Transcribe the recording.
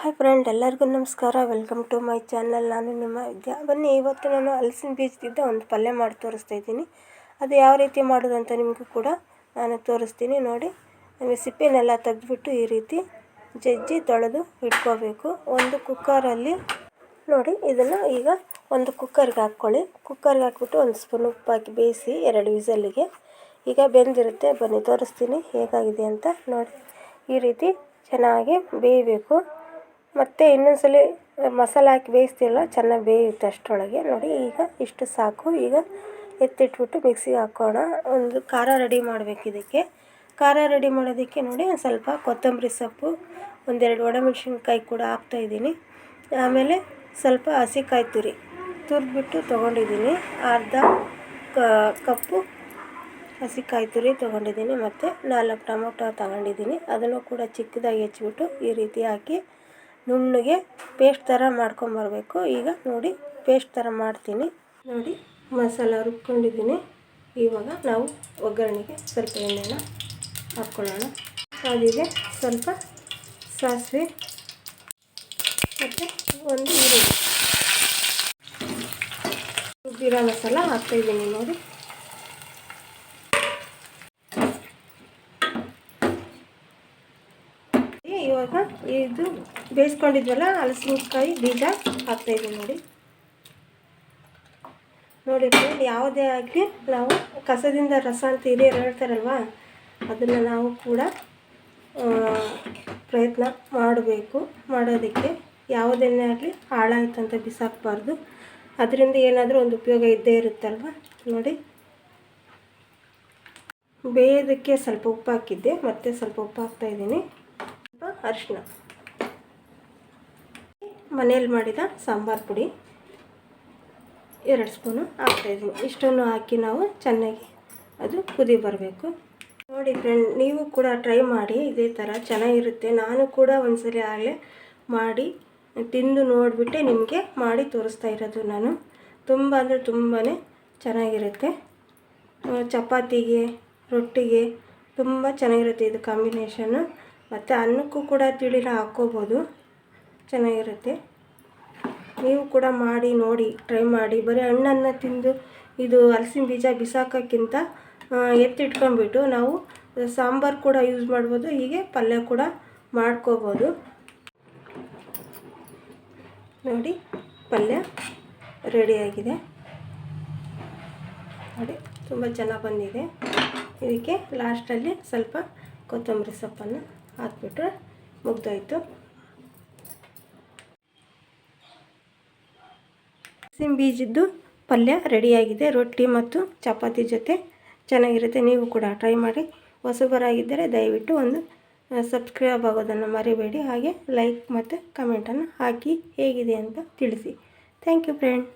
Hi friend ಎಲ್ಲರಿಗೂ ನಮಸ್ಕಾರ. Welcome to my channel ನಾನು ನಿಮ್ಮ ವಿದ್ಯಾ. ಬನ್ನಿ, ಇವತ್ತು ನಾನು ಹಲಸಿನ ಬೀಜದಿಂದ ಒಂದು ಪಲ್ಯ ಮಾಡಿ ತೋರಿಸ್ತಾ ಇದ್ದೀನಿ. ಅದು ಯಾವ ರೀತಿ ಮಾಡೋದು ಅಂತ ನಿಮಗೂ ಕೂಡ ನಾನು ತೋರಿಸ್ತೀನಿ. ನೋಡಿ ನಮಗೆ ಸಿಪ್ಪೆನೆಲ್ಲ ತೆಗೆದುಬಿಟ್ಟು ಈ ರೀತಿ ಜಜ್ಜಿ ತೊಳೆದು ಇಟ್ಕೋಬೇಕು. ಒಂದು ಕುಕ್ಕರಲ್ಲಿ ನೋಡಿ, ಇದನ್ನು ಈಗ ಒಂದು ಕುಕ್ಕರ್ಗೆ ಹಾಕ್ಕೊಳ್ಳಿ. ಕುಕ್ಕರ್ಗೆ ಹಾಕ್ಬಿಟ್ಟು ಒಂದು ಸ್ಪೂನ್ ಉಪ್ಪು ಹಾಕಿ ಬೇಯಿಸಿ, ಎರಡು ವಿಸಲ್ಲಿಗೆ ಈಗ ಬೆಂದಿರುತ್ತೆ. ಬನ್ನಿ, ತೋರಿಸ್ತೀನಿ ಹೇಗಾಗಿದೆ ಅಂತ. ನೋಡಿ, ಈ ರೀತಿ ಚೆನ್ನಾಗಿ ಬೇಯಬೇಕು. ಮತ್ತು ಇನ್ನೊಂದ್ಸಲ ಮಸಾಲೆ ಹಾಕಿ ಬೇಯಿಸ್ತೀವಲ್ಲ, ಚೆನ್ನಾಗಿ ಬೇಯುತ್ತೆ ಅಷ್ಟರೊಳಗೆ. ನೋಡಿ, ಈಗ ಇಷ್ಟು ಸಾಕು. ಈಗ ಎತ್ತಿಟ್ಬಿಟ್ಟು ಮಿಕ್ಸಿಗೆ ಹಾಕೋಣ. ಒಂದು ಖಾರ ರೆಡಿ ಮಾಡಬೇಕು ಇದಕ್ಕೆ. ಖಾರ ರೆಡಿ ಮಾಡೋದಕ್ಕೆ ನೋಡಿ, ಒಂದು ಸ್ವಲ್ಪ ಕೊತ್ತಂಬರಿ ಸೊಪ್ಪು, ಒಂದೆರಡು ಒಣಮೆಣ್ಸಿನ್ಕಾಯಿ ಕೂಡ ಹಾಕ್ತಾಯಿದ್ದೀನಿ ಆಮೇಲೆ ಸ್ವಲ್ಪ ಹಸಿಕಾಯಿ ತುರಿ ತುರಿದ್ಬಿಟ್ಟು ತೊಗೊಂಡಿದ್ದೀನಿ. ಅರ್ಧ ಕಪ್ಪು ಹಸಿಕಾಯಿ ತುರಿ ತೊಗೊಂಡಿದ್ದೀನಿ. ಮತ್ತು ನಾಲ್ಕು ಟೊಮೊಟೊ ತಗೊಂಡಿದ್ದೀನಿ. ಅದನ್ನು ಕೂಡ ಚಿಕ್ಕದಾಗಿ ಹೆಚ್ಚಿಬಿಟ್ಟು ಈ ರೀತಿ ಹಾಕಿ ನುಣ್ಣಗೆ ಪೇಸ್ಟ್ ಥರ ಮಾಡ್ಕೊಂಬರ್ಬೇಕು ಈಗ ನೋಡಿ, ಪೇಸ್ಟ್ ಥರ ಮಾಡ್ತೀನಿ. ನೋಡಿ, ಮಸಾಲ ರುಬ್ಕೊಂಡಿದ್ದೀನಿ. ಇವಾಗ ನಾವು ಒಗ್ಗರಣೆಗೆ ಸ್ವಲ್ಪ ಎಣ್ಣೆನ ಹಾಕ್ಕೊಳ್ಳೋಣ ಅದಿಗೆ ಸ್ವಲ್ಪ ಸಾಸಿವೆ ಮತ್ತು ಒಂದು ಈರುಳ್ಳಿ. ಜೀರಾ ಮಸಾಲ ಹಾಕ್ತಾಯಿದ್ದೀನಿ ನೋಡಿ. ಇವಾಗ ಇದು ಬೇಯಿಸ್ಕೊಂಡಿದ್ವಲ್ಲ, ಹಲಸಿನಕಾಯಿ ಬೀಜ ಹಾಕ್ತಾಯಿದ್ದೀನಿ ನೋಡಿ. ನೋಡಿ ಫ್ರೆಂಡ್, ಯಾವುದೇ ಆಗಲಿ ನಾವು ಕಸದಿಂದ ರಸ ಅಂತ ಹಿರಿಯರು ಹೇಳ್ತಾರಲ್ವ, ಅದನ್ನು ನಾವು ಕೂಡ ಪ್ರಯತ್ನ ಮಾಡಬೇಕು. ಮಾಡೋದಕ್ಕೆ ಯಾವುದನ್ನೇ ಆಗಲಿ ಹಾಳಾಯ್ತಂತ ಬಿಸಾಕಬಾರ್ದು. ಅದರಿಂದ ಏನಾದರೂ ಒಂದು ಉಪಯೋಗ ಇದ್ದೇ ಇರುತ್ತಲ್ವ? ನೋಡಿ. ಬೇಯೋದಕ್ಕೆ ಸ್ವಲ್ಪ ಉಪ್ಪು ಹಾಕಿದ್ದೆ, ಮತ್ತೆ ಸ್ವಲ್ಪ ಉಪ್ಪು ಹಾಕ್ತಾಯಿದ್ದೀನಿ ಅರಿಶಿನ. ಮನೇಲಿ ಮಾಡಿದ ಸಾಂಬಾರು ಪುಡಿ. ಎರಡು ಸ್ಪೂನು ಹಾಕ್ತಾಯಿದ್ದೀನಿ ಇಷ್ಟನ್ನು ಹಾಕಿ ನಾವು ಚೆನ್ನಾಗಿ ಅದು ಕುದಿ ಬರಬೇಕು. ನೋಡಿ ಫ್ರೆಂಡ್ ನೀವು ಕೂಡ ಟ್ರೈ ಮಾಡಿ, ಇದೇ ಥರ ಚೆನ್ನಾಗಿರುತ್ತೆ. ನಾನು ಕೂಡ ಒಂದ್ಸಲ ಆಗಲೇ ಮಾಡಿ, ತಿಂದು ನೋಡಿಬಿಟ್ಟೆ, ನಿಮಗೆ ಮಾಡಿ ತೋರಿಸ್ತಾ ಇರೋದು ನಾನು. ತುಂಬ ಅಂದರೆ ತುಂಬಾ ಚೆನ್ನಾಗಿರುತ್ತೆ. ಚಪಾತಿಗೆ, ರೊಟ್ಟಿಗೆ ತುಂಬ ಚೆನ್ನಾಗಿರುತ್ತೆ ಇದು ಕಾಂಬಿನೇಷನ್ನು ಮತ್ತು ಅನ್ನಕ್ಕೂ ಕೂಡ ತಿಳಿನ ಹಾಕ್ಕೋಬೋದು. ಚೆನ್ನಾಗಿರುತ್ತೆ. ನೀವು ಕೂಡ ಮಾಡಿ, ನೋಡಿ ಟ್ರೈ ಮಾಡಿ. ಬರೀ ಹಣ್ಣನ್ನು ತಿಂದು ಇದು ಹಲಸಿನ ಬೀಜ ಬಿಸಾಕೋಕ್ಕಿಂತ ಎತ್ತಿಟ್ಕೊಂಡ್ಬಿಟ್ಟು ನಾವು ಸಾಂಬಾರು ಕೂಡ ಯೂಸ್ ಮಾಡ್ಬೋದು. ಹೀಗೆ ಪಲ್ಯ ಕೂಡ ಮಾಡ್ಕೋಬೋದು. ನೋಡಿ, ಪಲ್ಯ ರೆಡಿಯಾಗಿದೆ ನೋಡಿ, ತುಂಬ ಚೆನ್ನಾಗಿ ಬಂದಿದೆ. ಇದಕ್ಕೆ ಲಾಸ್ಟಲ್ಲಿ ಸ್ವಲ್ಪ ಕೊತ್ತಂಬರಿ ಸೊಪ್ಪನ್ನು ಹಾಕ್ಬಿಟ್ರೆ ಮುಗ್ದಾಯಿತು. ಸಿಮ್ ಬೀಜದ್ದು ಪಲ್ಯ ರೆಡಿಯಾಗಿದೆ. ರೊಟ್ಟಿ ಮತ್ತು ಚಪಾತಿ ಜೊತೆ ಚೆನ್ನಾಗಿರುತ್ತೆ. ನೀವು ಕೂಡ ಟ್ರೈ ಮಾಡಿ. ಹೊಸಬರಾಗಿದ್ದರೆ ದಯವಿಟ್ಟು ಒಂದು ಸಬ್ಸ್ಕ್ರೈಬ್ ಆಗೋದನ್ನು ಮರಿಬೇಡಿ. ಹಾಗೆ ಲೈಕ್ ಮತ್ತು ಕಮೆಂಟನ್ನು ಹಾಕಿ ಹೇಗಿದೆ ಅಂತ ತಿಳಿಸಿ. Thank you friend.